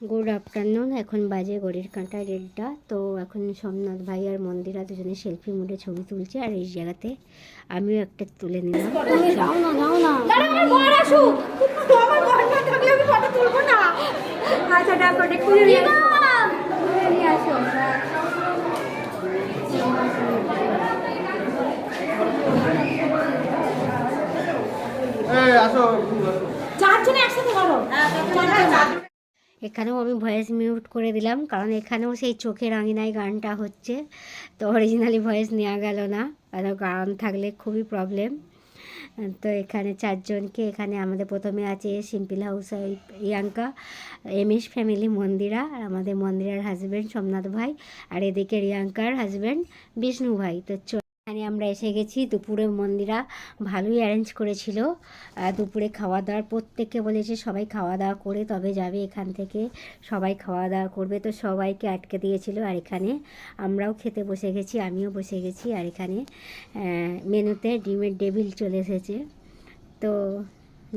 Good afternoon এখন বাজে ঘড়ির কাঁটা দেড়টা। তো এখন সোমনাথ ভাই আর মন্দিরা দুজনে সেলফি মুডে ছবি তুলছে আর এই জায়গাতে আমিও একটা তুলে নিলাম। আচ্ছা চারজনে একসাথে করো এখানেও আমি ভয়েস মিউট করে দিলাম, কারণ এখানেও সেই চোখের আঙিনায় গানটা হচ্ছে। তো অরিজিনালি ভয়েস নেওয়া গেল না কারণ গান থাকলে খুবই প্রবলেম তো এখানে চারজনকে, এখানে আমাদের প্রথমে আছে simple house Priyanka M S family Mandira, আর আমাদের মন্দিরার হাজব্যান্ড সোমনাথ ভাই, আর এদিকে রিয়াঙ্কার হাজব্যান্ড বিষ্ণু ভাই। তো এখানে আমরা এসে গেছি। দুপুরে মন্দিরা ভালোই অ্যারেঞ্জ করেছিল। দুপুরে খাওয়া দাওয়ার প্রত্যেককে বলেছে সবাই খাওয়া দাওয়া করে তবে যাবে এখান থেকে। সবাই খাওয়া দাওয়া করবে। তো সবাইকে আটকে দিয়েছিল আর এখানে আমরাও খেতে বসে গেছি, আমিও বসে গেছি আর এখানে মেনুতে ডিমের ডেভিল চলে এসেছে। তো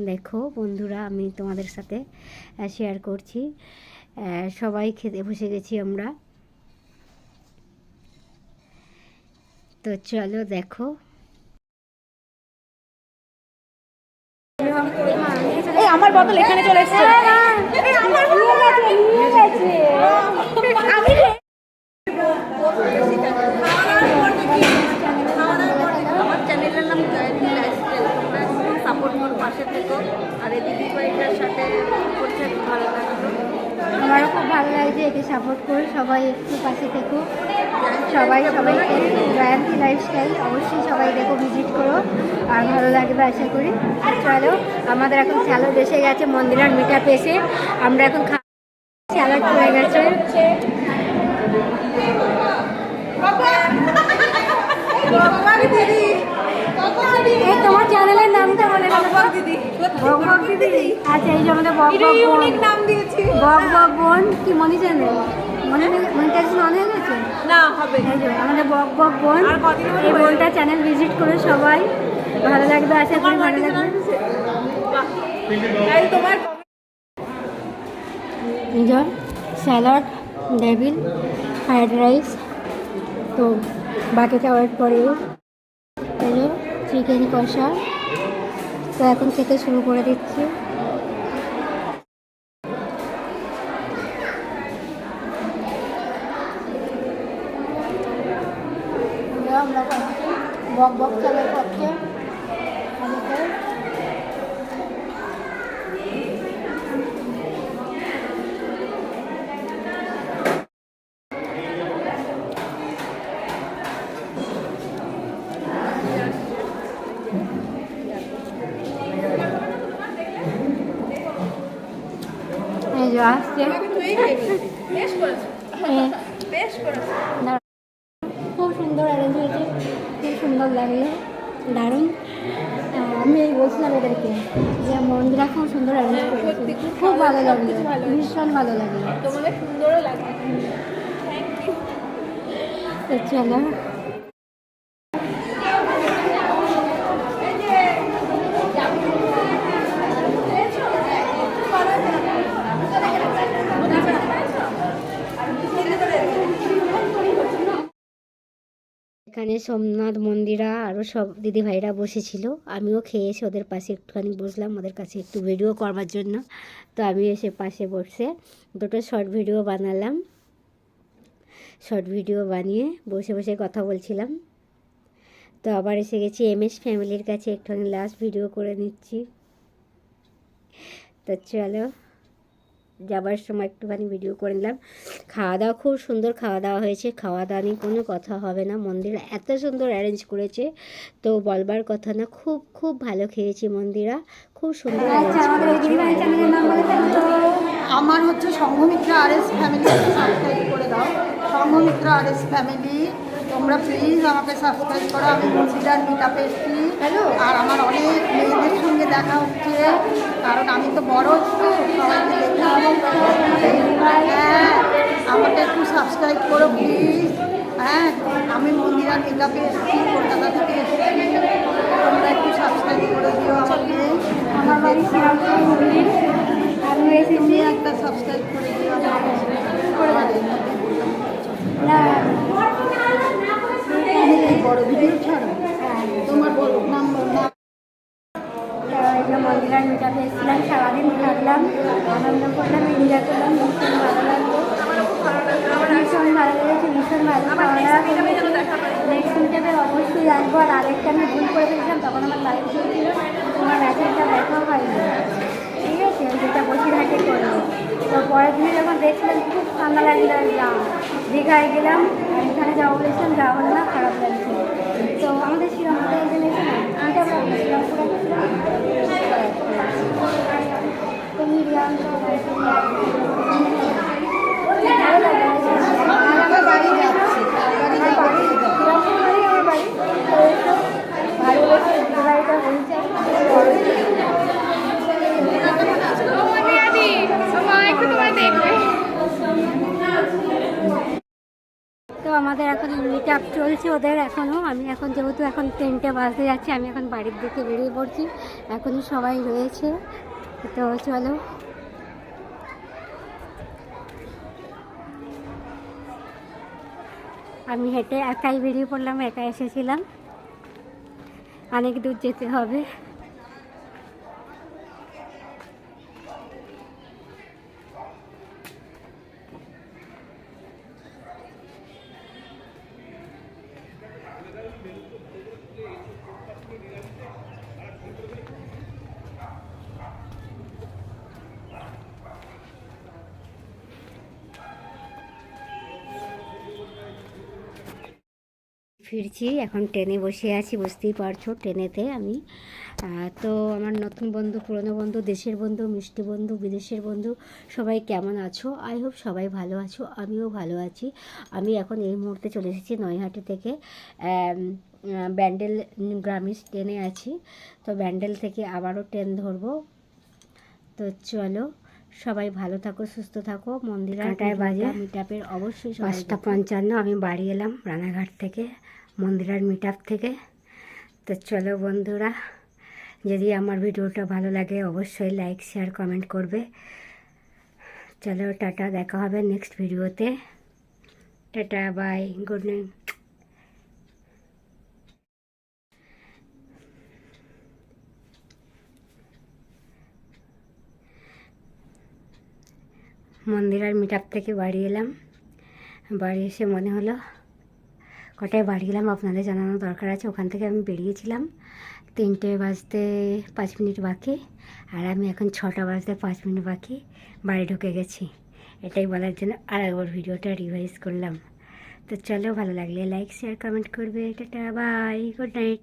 দেখো বন্ধুরা, আমি তোমাদের সাথে শেয়ার করছি। সবাই খেতে বসে গেছি আমরা। তো চলো দেখো। আমার বদল এখানে চলে এসেছে। এই আমার নিয়ে গেছে নিয়ে গেছে আমি আমার চ্যানেলের নাম জয়ন্তী লাইফস্টাইল তোমরা সাপোর্ট করো পাশে থেকো আর এই দিদি বাড়িটার সাথে করছে ভালো লাগল আমারও খুব লাগছে একে সাপোর্ট করি সবাই একটু পাশে থেকো। সবাই সবাইকে জয়ন্তী লাইফস্টাইল অবশ্যই সবাই দেখো ভিজিট করো। আর ভালো লাগবে আশা করি। চলো আমাদের এখন স্যালাড এসে গেছে মন্দিরার মিটা পেসে আমরা এখন খা স্যালাড হয়ে গেছে। তোমার নামটা বক দিদি বক বক দিদি। আচ্ছা এই যে আমাদের বক বক নাম দিয়েছি। বক বক বোন কি মনি চ্যানেল মনে মনিটাইজেশন অন হয়ে গেছে? না হবে। আমাদের বক বক বোন আর কদিন এই বোনটা চ্যানেল ভিজিট করে সবাই ভালো লাগবে আশা করি ভালো লাগবে। এই তোমার enjoy salad devil fried rice তো বাকিটা ওয়েট করে হলো চিকেন কষা। তো এখন খেতে শুরু করে দিচ্ছি। বক বক চালের খাচ্ছে আসছে? দাঁড়াও। খুব সুন্দর অ্যারেঞ্জ হয়েছে খুব সুন্দর লাগল দারুণ। আমি এই বলছিলাম এদেরকে যে মন্দিরা খুব সুন্দর অ্যারেঞ্জ করেছে। খুব ভালো লাগল ভীষণ ভালো লাগল। তোমাদের সুন্দরও লাগবে তো চলো। এখানে সোমনাথ মন্দিরা আরও সব দিদিভাইরা বসেছিল। আমিও খেয়ে এসে ওদের পাশে একটুখানি বসলাম, ওদের কাছে একটু ভিডিও করবার জন্য। তো আমি এসে পাশে বসে দুটো শর্ট ভিডিও বানালাম। শর্ট ভিডিও বানিয়ে বসে বসে কথা বলছিলাম। তো আবার এসে গেছি এম এস ফ্যামিলির কাছে, একটুখানি লাস্ট ভিডিও করে নিচ্ছি। তো চলো। যাবার সময় একটুখানি ভিডিও করে নিলাম। খাওয়া দাওয়া খুব সুন্দর খাওয়া দাওয়া হয়েছে। খাওয়া দাওয়া নিয়ে কোনো কথা হবে না। মন্দির এত সুন্দর অ্যারেঞ্জ করেছে। তো বলবার কথা না খুব খুব ভালো খেয়েছি মন্দিরা। খুব সুন্দর আচ্ছা, আমার হচ্ছে Sanghamitra R S family subscribe করে দাও। সংঘমিত্রা আর এস ফ্যামিলি তোমরা প্লিজ আমাকে সাবস্ক্রাইব করো আমি মুর্শিদার মিতা পেস্টি আর আমার অনেক মেয়েদের সঙ্গে দেখা হচ্ছে কারণ আমি তো বড় একটু হ্যাঁ আমাকে একটু সাবস্ক্রাইব করো প্লিজ হ্যাঁ আমি মন্দিরার মিতা পেস্টি কলকাতা থেকে এসেছি। তোমরা একটু সাবস্ক্রাইব করে দিও আমাকে। একটা সাবস্ক্রাইব করে দিও আমাকে। হ্যাঁ। আর আরেকটা আমি ভুল করে ফেলেছিলাম, তখন আমার লাইফ চলছিল তোমার মেসেজটা দেখা হয়নি। ঠিক আছে যেটা বসিরহাটে করল। তো পরের দিনে যখন দেখছিলাম খুব ঠান্ডা লাগল দীঘায় গেলাম, এখানে যাওয়া বলেছিলাম, যাব না খারাপ লাগছে তো আমাদের শ্রীরামপুরে এখানে এসে না এটা শ্রীরামপুরে গেছিলাম তো মিডিয়াম ভালো লাগে আমার বাড়ি যাচ্ছি বাড়ি আমার বাড়ি শ্রীরামপুরেই আমার বাড়ি তো এসো ভালো লেগেছে দিদিবাড়িটা হয়েছে তো আমাদের আপ চলছে ওদের এখনও আমি এখন যেহেতু এখন তিনটে বাজতে যাচ্ছি, আমি এখন বাড়ির দিকে বেরিয়ে পড়ছি। এখনই সবাই রয়েছে। তো চলো। আমি হেঁটে একাই বেরিয়ে পড়লাম, একা এসেছিলাম। অনেক দূর যেতে হবে। ফিরছি এখন ট্রেনে বসে আছি বুঝতেই পারছ ট্রেনেতে আমি। তো আমার নতুন বন্ধু পুরনো বন্ধু দেশের বন্ধু মিষ্টি বন্ধু বিদেশের বন্ধু সবাই কেমন আছো? আই হোপ সবাই ভালো আছো আমিও ভালো আছি। আমি এখন এই মুহূর্তে চলে এসেছি নৈহাটি থেকে ব্যান্ডেল গ্রামীণ ট্রেনে আছি। তো ব্যান্ডেল থেকে আবারও ট্রেন ধরবো। তো চলো সবাই ভালো থাকো সুস্থ থাকো মন্দিরে কাটায় বাজে। মিটাপের অবশ্যই পাঁচটা পঞ্চান্ন আমি বাড়ি এলাম রানাঘাট থেকে। মন্দিরার মিট থেকে। তো চলো বন্ধুরা, যদি আমার ভিডিওটা ভালো লাগে অবশ্যই লাইক শেয়ার কমেন্ট করবে। চলো, টাটা, দেখা হবে নেক্সট ভিডিওতে। টাটা বাই গুড নাইট মন্দিরার মিট থেকে বাড়ি এলাম। বাড়ি এসে মনে হলো কটায় বাড়ি গেলাম, আপনাদের জানানো দরকার আছে। ওখান থেকে আমি বেরিয়েছিলাম। তিনটে বাজতে পাঁচ মিনিট বাকি, আর আমি এখন ছটা বাজতে পাঁচ মিনিট বাকি, বাড়ি ঢুকে গেছি। এটাই বলার জন্য আর একবার ভিডিওটা রিভাইজ করলাম। তো চলো, ভালো লাগলে লাইক শেয়ার কমেন্ট করবে। Tata bye good night